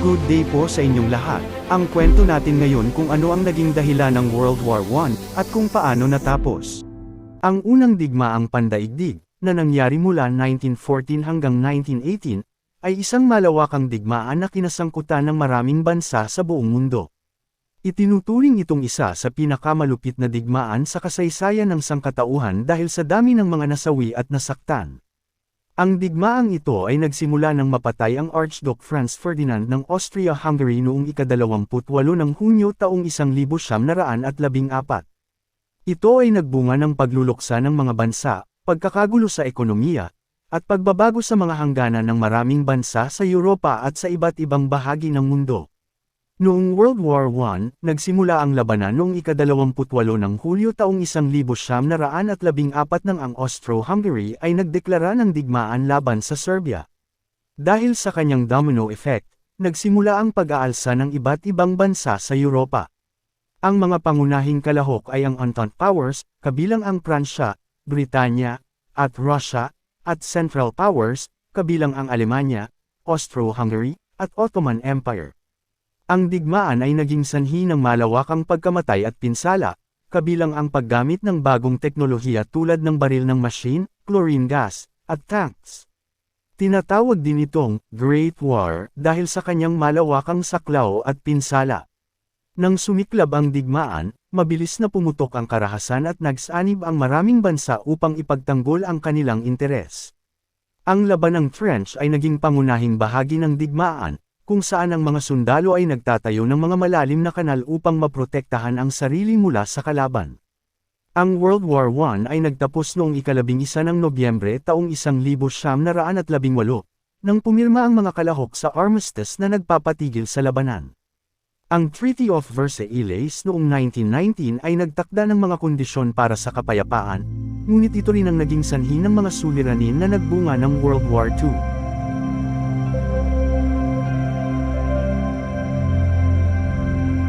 Good day po sa inyong lahat. Ang kwento natin ngayon kung ano ang naging dahilan ng World War I, at kung paano natapos. Ang unang digmaang pandaigdig, na nangyari mula 1914 hanggang 1918, ay isang malawakang digmaan na kinasangkutan ng maraming bansa sa buong mundo. Itinuturing itong isa sa pinakamalupit na digmaan sa kasaysayan ng sangkatauhan dahil sa dami ng mga nasawi at nasaktan. Ang digmaang ito ay nagsimula nang mapatay ang Archduke Franz Ferdinand ng Austria-Hungary noong ika-28 ng Hunyo taong 1914. Ito ay nagbunga ng pagluluksa ng mga bansa, pagkakagulo sa ekonomiya, at pagbabago sa mga hangganan ng maraming bansa sa Europa at sa iba't ibang bahagi ng mundo. Noong World War I, nagsimula ang labanan noong ika-28 ng Hulyo taong 1914 nang ang Austro-Hungary ay nagdeklara ng digmaan laban sa Serbia. Dahil sa kanyang domino effect, nagsimula ang pag-aalsa ng iba't ibang bansa sa Europa. Ang mga pangunahing kalahok ay ang Entente Powers, kabilang ang Pransya, Britanya, at Russia, at Central Powers, kabilang ang Alemanya, Austro-Hungary, at Ottoman Empire. Ang digmaan ay naging sanhi ng malawakang pagkamatay at pinsala, kabilang ang paggamit ng bagong teknolohiya tulad ng baril ng machine, chlorine gas, at tanks. Tinatawag din itong Great War dahil sa kanyang malawakang saklaw at pinsala. Nang sumiklab ang digmaan, mabilis na pumutok ang karahasan at nagsanib ang maraming bansa upang ipagtanggol ang kanilang interes. Ang laban ng French ay naging pangunahing bahagi ng digmaan, kung saan ang mga sundalo ay nagtatayo ng mga malalim na kanal upang maprotektahan ang sarili mula sa kalaban. Ang World War I ay nagtapos noong ikalabing isa ng Nobyembre taong 1918 nang pumirma ang mga kalahok sa armistice na nagpapatigil sa labanan. Ang Treaty of Versailles noong 1919 ay nagtakda ng mga kondisyon para sa kapayapaan, ngunit ito rin ang naging sanhi ng mga suliranin na nagbunga ng World War II.